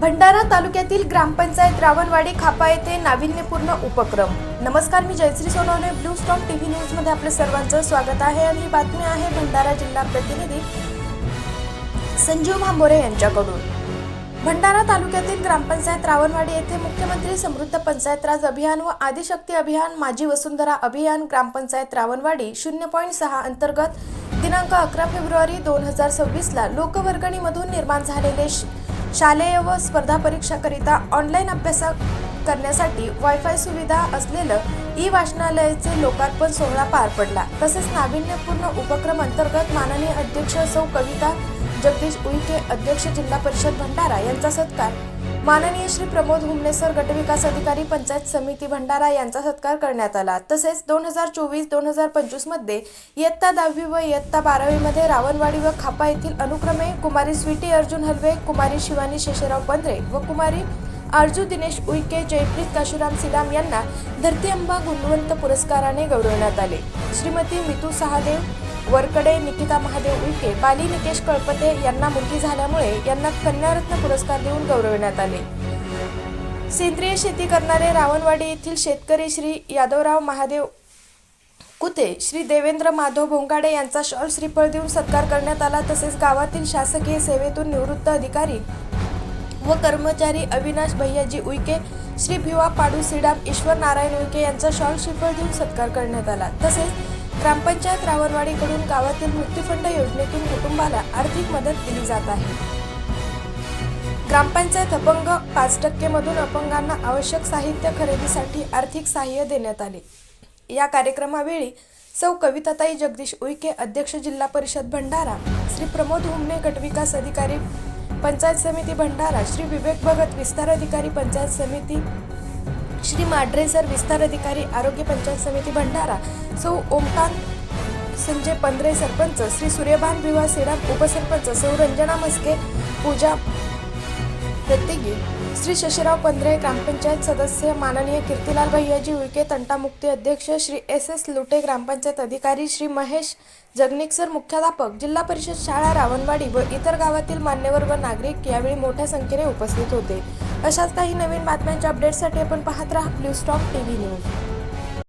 भंडारा तालुक्यातील ग्रामपंचायत रावणवाडी खापा येथे नाविन्यपूर्ण उपक्रम. नमस्कार मी Jayashree Sonawane blue stock TV न्यूजमध्ये आपलं सर्वांचं स्वागत आहे आणि ही बातमी आहे भंडारा जिल्हा प्रतिनिधी संजीव भांबोरे यांच्याकडून. भंडारा तालुक्यातील ग्रामपंचायत रावणवाडी येथे मुख्यमंत्री समृद्ध पंचायत राज अभियान व आदिशक्ती अभियान माझी वसुंधरा अभियान ग्रामपंचायत रावणवाडी शून्य पॉईंट सहा अंतर्गत दिनांक अकरा फेब्रुवारी दोन हजार सव्वीसला लोकवर्गणीमधून निर्माण झालेले श- शालेय व स्पर्धा परीक्षाकरिता ऑनलाईन अभ्यास करण्यासाठी वायफाय सुविधा असलेलं ई वाचनालयाचे लोकार्पण सोहळा पार पडला. तसेच नाविन्यपूर्ण उपक्रम अंतर्गत माननीय अध्यक्ष सौ कविता जगदीश उईके अध्यक्ष जिल्हा परिषद भंडारा यांचा सत्कार माननीय श्री प्रमोद हुमनेसर गटविकास अधिकारी पंचायत समिती भंडारा यांचा सत्कार करण्यात आला. तसेच दोन हजार चोवीस दोन हजार पंचवीसमध्ये इयत्ता दहावी व इयत्ता बारावीमध्ये रावणवाडी व खापा येथील अनुक्रमे कुमारी स्वीटी अर्जुन हलवे कुमारी शिवानी शेषराव पंधरे व कुमारी अर्जू दिनेश उईके जयप्रीत काशुराम सिलाम यांना धरती अंबा गुणवंत पुरस्काराने गौरवण्यात आले. श्रीमती मितू सहादेव वरकडे निकिता महादेव उईके बाली निकेश कळपते यांना मुलगी झाल्यामुळे यांना कन्यारत्न पुरस्कार देऊन गौरविण्यात आले. सेंद्रिय शेती करणारे रावणवाडी येथील शेतकरी श्री यादवराव महादेव कुते श्री देवेंद्र माधव भोंगाडे यांचा शॉल श्रीफळ देऊन सत्कार करण्यात आला. तसेच गावातील शासकीय सेवेतून निवृत्त अधिकारी व कर्मचारी अविनाश भैयाजी उईके श्री भिवा पाडू श्रीराम ईश्वर नारायण उईके यांचा शॉल श्रीफळ देऊन सत्कार करण्यात आला. तसेच ग्रामपंचायत रावरवाडीकडून गावातील मृत्यूफंड योजनेतून कुटुंबाला आर्थिक मदत दिली जात आहे. ग्रामपंचायत अपंग पाच टक्के मधून अपंगांना आवश्यक साहित्य खरेदीसाठी आर्थिक सहाय्य देण्यात आले. या कार्यक्रमावेळी सौ. कविताताई जगदीश उईके अध्यक्ष जिल्हा परिषद भंडारा श्री प्रमोद हुमने गटविकास अधिकारी पंचायत समिती भंडारा श्री विवेक भगत विस्तार अधिकारी पंचायत समिती श्री माड्रेसर विस्तार अधिकारी आरोग्य पंचायत समिती भंडारा सौ ओमकांत संजय पंधरे सरपंच श्री सूर्यभान विवाह सेडाम उपसरपंच सौ रंजना मस्के पूजा प्रत्येकी श्री शशिराव पंधरे ग्रामपंचायत सदस्य माननीय कीर्तिलाल भैयाजी उळके तंटामुक्ती अध्यक्ष श्री एस एस लुटे ग्रामपंचायत अधिकारी श्री महेश जगनिकसर मुख्याध्यापक जिल्हा परिषद शाळा रावणवाडी व इतर गावातील मान्यवर व नागरिक यावेळी मोठ्या संख्येने उपस्थित होते. अशाच काही नवीन बातम्यांच्या अपडेटसाठी आपण पाहत राहा ब्लू स्टॉक टीव्ही न्यूज